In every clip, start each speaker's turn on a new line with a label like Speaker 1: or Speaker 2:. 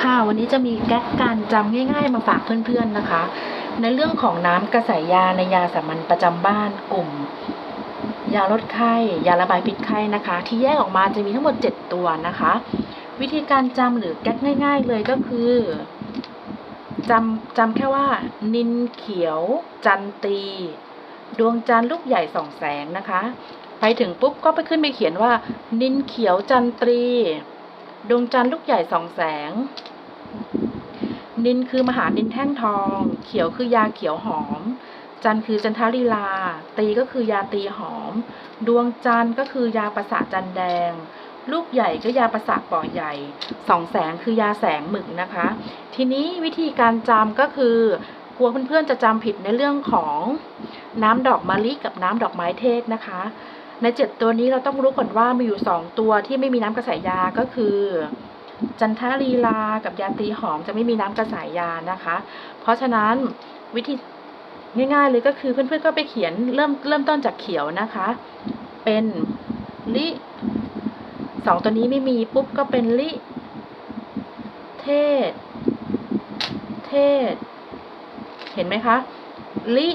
Speaker 1: ค่ะ วันนี้จะมีแก๊กการจำง่าย ๆ มาฝากเพื่อนๆนะคะ ในเรื่องของน้ำกระสายยาในยาสามัญประจำบ้านกลุ่ม ยาลดไข้ ยาระบายพิษไข้นะคะ ที่แยกออกมาจะมีทั้งหมด 7 ตัวนะคะ วิธีการจำหรือแก๊กง่าย ๆ เลยก็คือจำจำแค่ว่า นินเขียว จันตี ดวงจันทร์ลูกใหญ่สองแสงนะคะ ไปถึงปุ๊บก็ไปขึ้นไปเขียนว่า นินเขียวจันตรี ดวงจันทร์ลูกใหญ่สองแสง นินคือมหานินแท่งทอง เขียวคือยาเขียวหอม จันทร์คือจันทาลีลา ตีก็คือยาตีหอม ดวงจันทร์ก็คือยาประสาจันแดง ลูกใหญ่ก็ยาประสาทปอใหญ่สองแสงคือยาแสงหมึกนะคะ ทีนี้วิธีการจำก็คือกลัวเพื่อนๆจะจำผิดในเรื่องของน้ำดอกมะลิกับน้ำดอกไม้เทศนะคะ ในเจ็ดตัวนี้เราต้องรู้ก่อนว่ามีอยู่สองตัวที่ไม่มีน้ำกระสายยาก็คือ จันทาลีลากับยาตีหอมจะไม่มีน้ำกระสายยานะคะ เพราะฉะนั้นวิธีง่ายๆเลยก็คือเพื่อนๆก็ไปเขียนเริ่มเริ่มต้นจากเขียวนะคะ เป็นลิสองตัวนี้ไม่มีปุ๊บก็เป็นลิ เทศ เทศ เห็นไหมคะ ลิ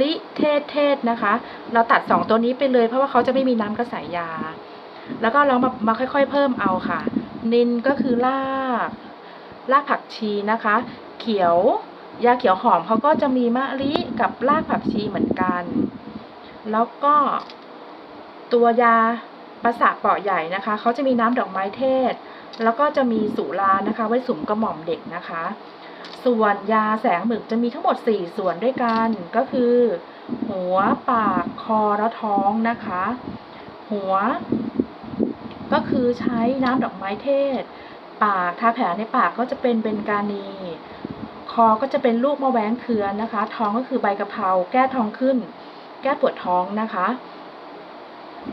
Speaker 1: ลิเทศเทศนะคะ เราตัดสองตัวนี้ไปเลย เพราะว่าเขาจะไม่มีน้ำกระสายยา แล้วก็เรามามาค่อย ๆ เพิ่มเอาค่ะ นินก็คือรากรากผักชีนะคะ เขียวยาเขียวหอมเขาก็จะมีมะลิกับรากผักชีเหมือนกัน แล้วก็ตัวยาประสาทเปาะใหญ่นะคะเขาจะมีน้ำดอกไม้เทศ แล้วก็จะมีสุรานะคะ ไว้สุมกระหม่อมเด็กนะคะ ส่วนยาแสงหมึกจะมีทั้งหมด 4 ส่วนด้วยกัน ก็คือ หัวปากคอและท้องนะคะ หัว ก็คือใช้น้ำดอกไม้เทศ ปากทาแผลในปากก็จะเป็นเบนกานี คอก็จะเป็นลูกมะแว้งเคือนนะคะ ท้องก็คือใบกะเพราแก้ท้องขึ้น แก้ปวดท้องนะคะ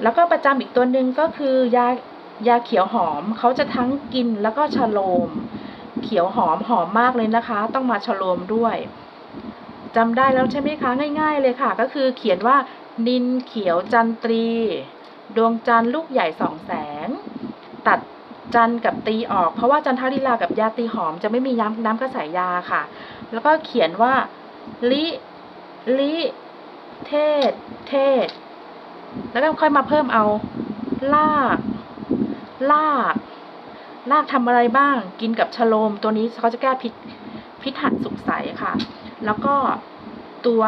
Speaker 1: แล้วก็ประจำอีกตัวหนึ่งก็คือยายาเขียวหอมเขาจะทั้งกินแล้วก็ชะโลม เขียวหอมหอมมากเลยนะคะ ต้องมาชโลมด้วยจำได้แล้วใช่ไหมคะง่าย ๆ เลยค่ะ ก็คือเขียนว่า นินเขียวจันตรี ดวงจันทร์ลูกใหญ่สองแสง ตัดจันกับตีออกเพราะว่าจันทาลีลากับยาตีหอมจะไม่มีน้ำน้ำกระสายยาค่ะ แล้วก็เขียนว่า ลิลิเทศ เทศ แล้วก็ค่อยมาเพิ่มเอา ลาก ลาก ลากทำอะไรบ้าง กินกับชะโลม ตัวนี้เขาจะแก้พิษพิษหัดสุกใสค่ะ แล้วก็ตัว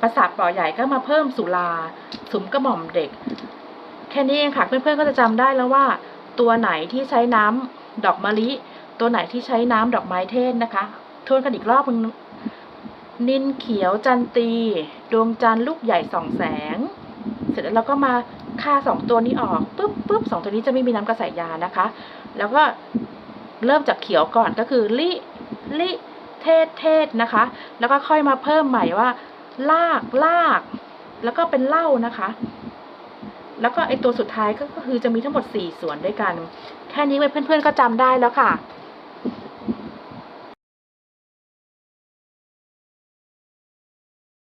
Speaker 1: ประสาทปอใหญ่ก็มาเพิ่มสุราสุมกระหม่อมเด็ก แค่นี้เองค่ะ เพื่อนๆก็จะจำได้แล้วว่า ตัวไหนที่ใช้น้ำดอกมะลิ ตัวไหนที่ใช้น้ำดอกไม้เทศนะคะ ทวนกันอีกรอบนึงนินเขียวจันตีดวงจันทร์ลูกใหญ่สองแสง เสร็จแล้วเราก็มาฆ่าสองตัวนี้ออกปุ๊บปุ๊บสองตัวนี้จะไม่มีน้ำกระสายยานะคะ แล้วก็เริ่มจากเขียวก่อนก็คือลิลิเทศเทศนะคะ แล้วก็ค่อยมาเพิ่มใหม่ว่า ลากลาก แล้วก็เป็นเล่านะคะ แล้วก็ไอตัวสุดท้ายก็คือจะมีทั้งหมด 4 ส่วนด้วยกัน แค่นี้เพื่อนๆก็จำได้แล้วค่ะ